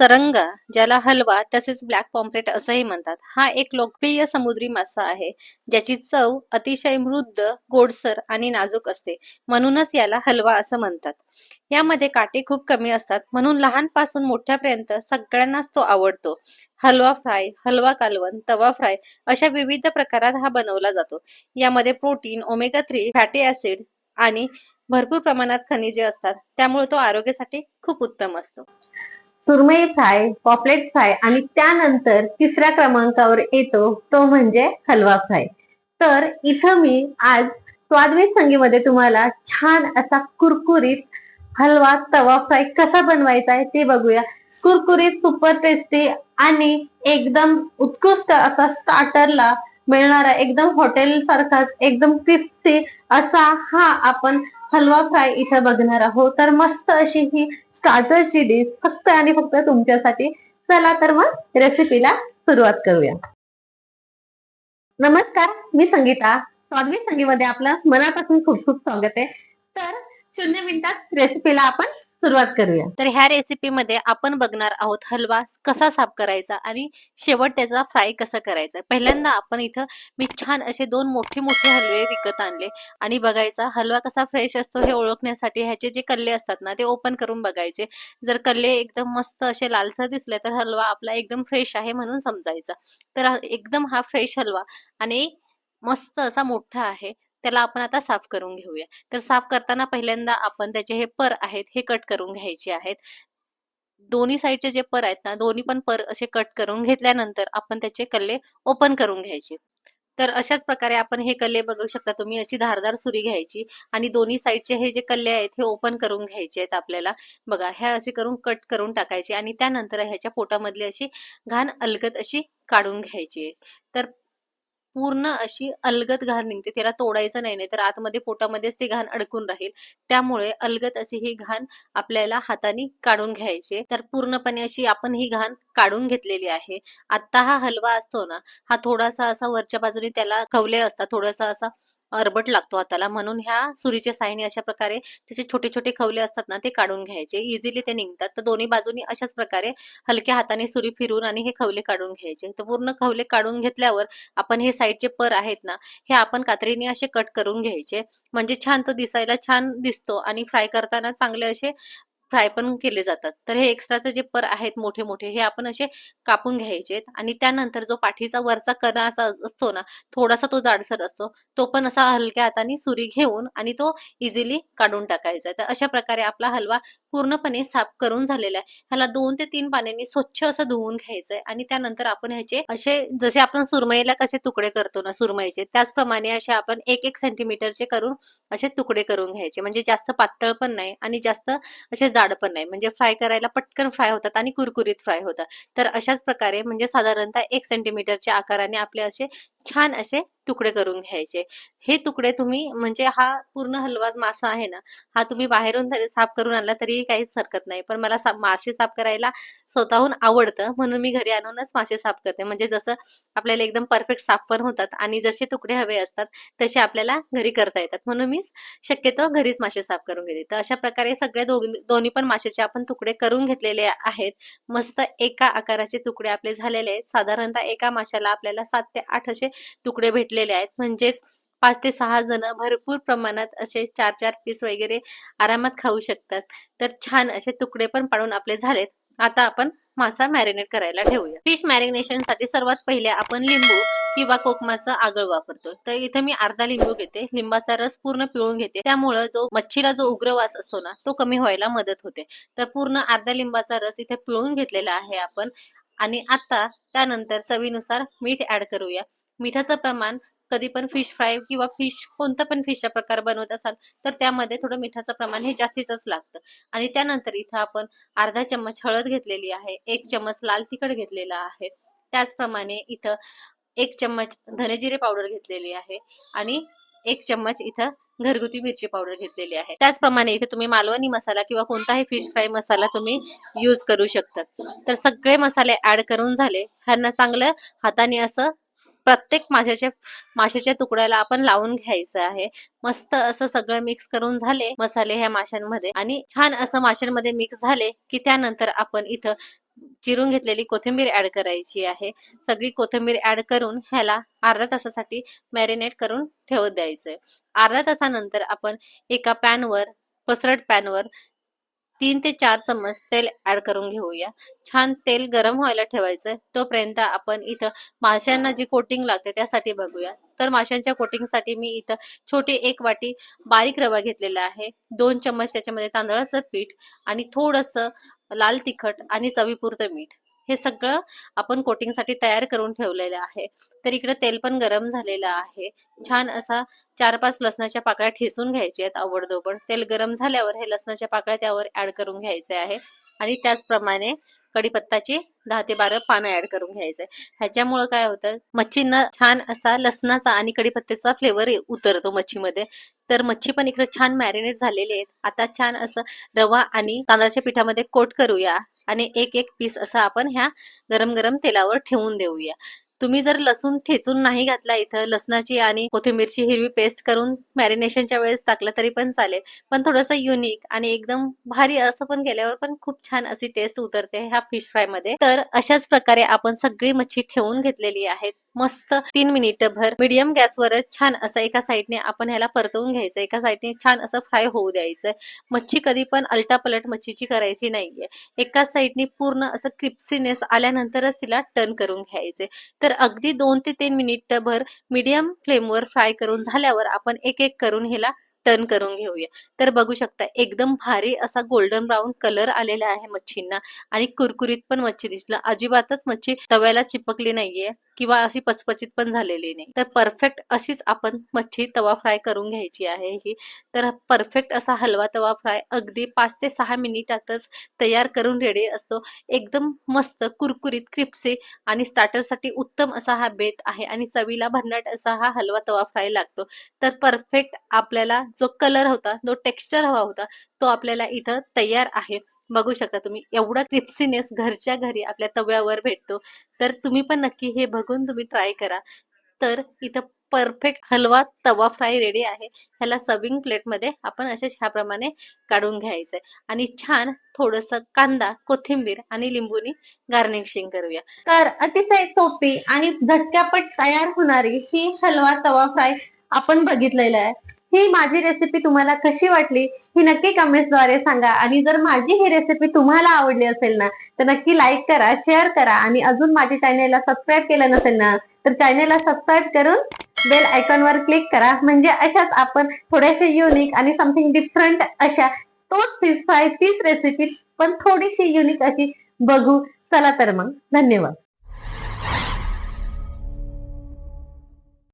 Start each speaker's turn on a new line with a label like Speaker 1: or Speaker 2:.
Speaker 1: सरंगा ज्याला हलवा तसेच ब्लॅक पॉम्प्रेट असंही म्हणतात. हा एक लोकप्रिय समुद्री मासा आहे ज्याची चव अतिशय मृद गोडसर आणि नाजूक असते. म्हणूनच याला हलवा असं म्हणतात. यामध्ये काटे खूप कमी असतात म्हणून लहानपासून मोठ्यापर्यंत सगळ्यांनाच तो आवडतो. हलवा फ्राय हलवा कालवण तवा फ्राय अशा विविध प्रकारात हा बनवला जातो. यामध्ये protein omega three fatty acid आणि भरपूर प्रमाणात खनिजे असतात. त्यामुळे तो आरोग्यासाठी खूप उत्तम असतो.
Speaker 2: सुरमई फ्राय पॉपलेट फ्राय आणि त्यानंतर तिसऱ्या क्रमांकावर येतो तो म्हणजे हलवा फ्राय. तर इथं मी आज स्वादवी संगीमध्ये तुम्हाला छान असा कुरकुरीत हलवा तवा फ्राय कसा बनवायचा आहे ते बघूया. कुरकुरीत सुपर टेस्टी आणि एकदम उत्कृष्ट असा स्टार्टरला मिळणारा एकदम हॉटेल सारखाच एकदम क्रिस्पी असा हा आपण हलवा फ्राय इथं बघणार आहोत. तर मस्त अशी ही स्टार्टरची डिश फक्त आणि फक्त तुमच्यासाठी चला तर मग रेसिपीला सुरुवात करूया. नमस्कार मी संगीता. स्वादवी संगीमध्ये आपलं मनापासून खूप खूप स्वागत आहे. तर शून्य मिनिटात रेसिपीला आपण सुरुवात करूया.
Speaker 1: तर ह्या रेसिपीमध्ये आपण बघणार आहोत हलवा कसा साफ करायचा आणि शेवट त्याचा फ्राय कसा करायचा. पहिल्यांदा आपण इथं मी छान असे दोन मोठे मोठे हलवे विकत आणले. आणि बघायचा हलवा कसा फ्रेश असतो हे ओळखण्यासाठी ह्याचे जे कल्ले असतात ना ते ओपन करून बघायचे. जर कल्ले एकदम मस्त असे लालसर दिसले तर हलवा आपला एकदम फ्रेश आहे म्हणून समजायचा. तर एकदम हा फ्रेश हलवा आणि मस्त असा मोठा आहे. त्याला आपण आता साफ करून घेऊया. तर साफ करताना पहिल्यांदा आपण त्याचे हे पर आहेत हे कट करून घ्यायचे आहेत. दोन्ही साईडचे जे पर आहेत ना दोन्ही पण पर असे कट करून घेतल्यानंतर आपण त्याचे कल्ले ओपन करून घ्यायचे. तर अशाच प्रकारे आपण हे कल्ले बघू शकता तुम्ही अशी धारदार सुरी घ्यायची आणि दोन्ही साईडचे हे जे कल्ले आहेत हे ओपन करून घ्यायचे आहेत आपल्याला. बघा ह्या असे करून कट करून टाकायचे आणि त्यानंतर ह्याच्या पोटामधली अशी घाण अलगद अशी काढून घ्यायची. तर पूर्ण अशी अलगद घाण निघते. त्याला तोडायचं नाही नाही तर आतमध्ये पोटामध्येच ती घाण अडकून राहील. त्यामुळे अलगत अशी ही घाण आपल्याला हाताने काढून घ्यायची तर पूर्णपणे अशी आपण ही घाण काढून घेतलेली आहे. आता हा हलवा असतो ना हा थोडासा असा वरच्या बाजूने त्याला खवले असतात. थोडासा असा अरबट लागतो हाताला. म्हणून ह्या सुरीच्या साहाय्याने अशा प्रकारे त्याचे छोटे छोटे खवले असतात ना ते काढून घ्यायचे. इझिली ते निघतात. तर दोन्ही बाजूनी अशाच प्रकारे हलक्या हाताने सुरी फिरून आणि हे खवले काढून घ्यायचे. तर पूर्ण खवले काढून घेतल्यावर आपण हे साईडचे पर आहेत ना हे आपण कात्रीने असे कट करून घ्यायचे. म्हणजे छान तो दिसायला छान दिसतो आणि फ्राय करताना चांगले असे फ्राय पण केले जातात. तर हे एक्स्ट्राचे जे पर आहेत मोठे मोठे हे आपण असे कापून घ्यायचे आणि त्यानंतर जो पाठीचा वरचा कणा असा असतो ना थोडासा तो जाडसर असतो तो पण असा हलक्या हाताने सुरी घेऊन आणि तो इझिली काढून टाकायचा. तर अशा प्रकारे आपला हलवा पूर्णपणे साफ करून झालेला आहे. ह्याला दोन ते तीन पाण्याने स्वच्छ असं धुवून घ्यायचंय आणि त्यानंतर आपण ह्याचे असे जसे आपण सुरमईला कसे तुकडे करतो ना सुरमईचे त्याचप्रमाणे असे आपण एक एक सेंटीमीटरचे करून असे तुकडे करून घ्यायचे. म्हणजे जास्त पातळ पण नाही आणि जास्त असे जाड पण नाही. म्हणजे फ्राय करायला पटकन फ्राय होतात आणि कुरकुरीत फ्राय होतात. तर अशाच प्रकारे म्हणजे साधारणतः एक सेंटीमीटरच्या आकाराने आपले असे छान असे तुकडे करून घ्यायचे. हे तुकडे तुम्ही म्हणजे हा पूर्ण हलवा मासा आहे ना हा तुम्ही बाहेरून साफ करून आणला तरी काहीच हरकत नाही. पण मला मासे साफ करायला स्वतःहून आवडतं म्हणून मी घरी आणूनच मासे साफ करते. म्हणजे जसं आपल्याला एकदम परफेक्ट साफ पण होतात आणि जसे तुकडे हवे असतात तसे आपल्याला घरी करता येतात. म्हणून मी शक्यतो घरीच मासे साफ करून घेते. तर अशा प्रकारे सगळे दोन्ही पण माशाचे आपण तुकडे करून घेतलेले आहेत. मस्त एका आकाराचे तुकडे आपले झालेले आहेत. साधारणतः एका माशाला आपल्याला सात ते आठ असे तुकडे भेटले भेटलेले आहेत. म्हणजेच पाच ते सहा जण भरपूर प्रमाणात असे चार चार पीस वगैरे आरामात खाऊ शकतात. तर छान असे तुकडे पण पाडून आपले झालेत. आता आपण मासा मॅरिनेट करायला ठेवूया. फिश मॅरिनेशनसाठी सर्वात पहिले आपण लिंबू किंवा कोकमाचं आगळ वापरतो. तर इथे मी अर्धा लिंबू घेते. लिंबाचा रस पूर्ण पिळून घेते. त्यामुळं जो मच्छीला जो उग्र वास असतो ना तो कमी व्हायला मदत होते. तर पूर्ण अर्धा लिंबाचा रस इथे पिळून घेतलेला आहे आपण. आणि आता त्यानंतर चवीनुसार मीठ ऍड करूया. मिठाचं प्रमाण कधी पण फिश फ्राय किंवा फिश कोणता पण फिशचा प्रकार बनवत असाल तर त्यामध्ये थोडं मिठाचं प्रमाण हे जास्तीच लागतं. आणि त्यानंतर इथं आपण अर्धा चम्मच हळद घेतलेली आहे एक चम्मच लाल तिखट घेतलेला आहे. त्याचप्रमाणे इथं एक चम्मच धनेजिरे पावडर घेतलेली आहे आणि एक चम्मच इथं घरगुती मिरची पावडर घेतलेली आहे. त्याचप्रमाणे इथे तुम्ही मालवणी मसाला किंवा कोणताही फिश फ्राय मसाला तुम्ही यूज करू शकतात तर सगळे मसाले ऍड करून झाले. ह्यांना चांगलं हाताने असं प्रत्येक माशाच्या माशाच्या तुकड्याला आपण लावून घ्यायचं आहे. मस्त असं सगळं मिक्स करून झाले मसाले ह्या माशांमध्ये. आणि छान असं माशांमध्ये मिक्स झाले की त्यानंतर आपण इथं चिरून घेतलेली कोथिंबीर ऍड करायची आहे. सगळी कोथिंबीर ऍड करून ह्याला अर्धा तासासाठी मॅरिनेट करून ठेवत द्यायचंय. अर्धा तासानंतर आपण एका पॅनवर पसरट पॅनवर तीन ते चार चम्मच तेल ऍड करून घेऊया. छान तेल गरम व्हायला ठेवायचं तोपर्यंत आपण इथं माशांना जी कोटिंग लागते त्यासाठी बघूया. तर माशांच्या कोटिंगसाठी मी इथं छोटी एक वाटी बारीक रवा घेतलेला आहे. दोन चम्मच त्याच्यामध्ये तांदळाचं पीठ आणि थोडंसं लाल तिखट आणि चवीपुरतं मीठ. हे सगळं आपण कोटिंगसाठी तयार करून ठेवलेलं आहे. तर इकडे तेल पण गरम झालेलं आहे. छान असा चार पाच लसणाच्या पाकळ्या ठेसून घ्यायच्या आहेत आवडदोबड. तेल गरम झाल्यावर हे लसणाच्या पाकळ्या त्यावर ऍड करून घ्यायचे आहे. आणि त्याचप्रमाणे कढीपत्ताची दहा ते बारा पानं ऍड करून घ्यायचंय. ह्याच्यामुळं काय होतं मच्छींना छान असा लसणाचा आणि कढीपत्त्याचा फ्लेवर उतरतो मच्छीमध्ये. तर मच्छी पण इकडे छान मॅरिनेट झालेली आहेत. आता छान असं रवा आणि तांदळाच्या पिठामध्ये कोट करूया आणि एक एक पीस असं आपण ह्या गरम गरम तेलावर ठेवून देऊया. तुम्ही जर लसूण ठेचून नाही घातला इथं लसणाची आणि कोथिंबीरची हिरवी पेस्ट करून मॅरिनेशनच्या वेळेस टाकलं तरी पण चालेल. पण थोडंसं युनिक आणि एकदम भारी असं पण केल्यावर पण खूप छान अशी टेस्ट उतरते ह्या फिश फ्रायमध्ये. तर अशाच प्रकारे आपण सगळी मच्छी ठेवून घेतलेली आहे मस्त तीन मिनिट भर मीडियम गॅसवरच छान असं एका साईडने आपण ह्याला परतवून घ्यायचं. एका साईडने छान असं फ्राय होऊ द्यायचं. मच्छी कधी पण अल्टापलट मच्छीची करायची नाहीये. एका साईडने पूर्ण असं क्रिप्सीनेस आल्यानंतरच तिला टर्न करून घ्यायचे. तर अगदी दोन ते तीन मिनिट भर मीडियम फ्लेमवर फ्राय करून झाल्यावर आपण एक एक करून ह्याला टर्न करून घेऊया. तर बघू शकता एकदम भारी असा गोल्डन ब्राऊन कलर आलेला आहे मच्छींना. आणि कुरकुरीत पण मच्छी दिसलं. अजिबातच मच्छी तव्याला चिपकली नाहीये. किंवा अशी पचपचित पण झालेली नाही. तर परफेक्ट अशीच आपण मच्छी तवा फ्राय करून घ्यायची आहे ही. तर परफेक्ट असा हलवा तवा फ्राय अगदी पाच ते सहा मिनिटातच तयार करून रेडी असतो. एकदम मस्त कुरकुरीत क्रिप्सी आणि स्टार्टरसाठी उत्तम असा हा बेत आहे आणि चवीला भन्नाट असा हा हलवा तवा फ्राय लागतो. तर परफेक्ट आपल्याला जो कलर होता जो टेक्स्चर हवा होता तो आपल्याला इथं तयार आहे. बघू शकता तुम्ही एवढा क्रिप्सीनेस घरच्या घरी आपल्या तव्यावर भेटतो. तर तुम्ही पण नक्की हे बघून तुम्ही ट्राय करा. तर इथं परफेक्ट हलवा तवा फ्राय रेडी आहे. ह्याला सर्विंग प्लेटमध्ये आपण असेच ह्याप्रमाणे काढून घ्यायचंय. आणि छान थोडंसं कांदा कोथिंबीर आणि लिंबूनी गार्निशिंग करूया.
Speaker 2: तर अतिशय सोपी आणि झटक्यापट तयार होणारी ही हलवा तवा फ्राय आपण बघितलेलं आहे. ही माझी रेसिपी तुम्हाला कशी वाटली ही नक्की कमेंट्सद्वारे सांगा. आणि जर माझी ही रेसिपी तुम्हाला आवडली असेल ना तर नक्की लाईक करा शेअर करा. आणि अजून माझ्या चॅनेलला सबस्क्राईब केलं नसेल ना तर चॅनेलला सबस्क्राईब करून बेल आयकॉनवर क्लिक करा. म्हणजे अशाच आपण थोड्याशा युनिक आणि समथिंग डिफरंट अशा तोच फिश फ्राय तीच रेसिपी पण थोडीशी युनिक अशी बघू. चला तर मग. धन्यवाद.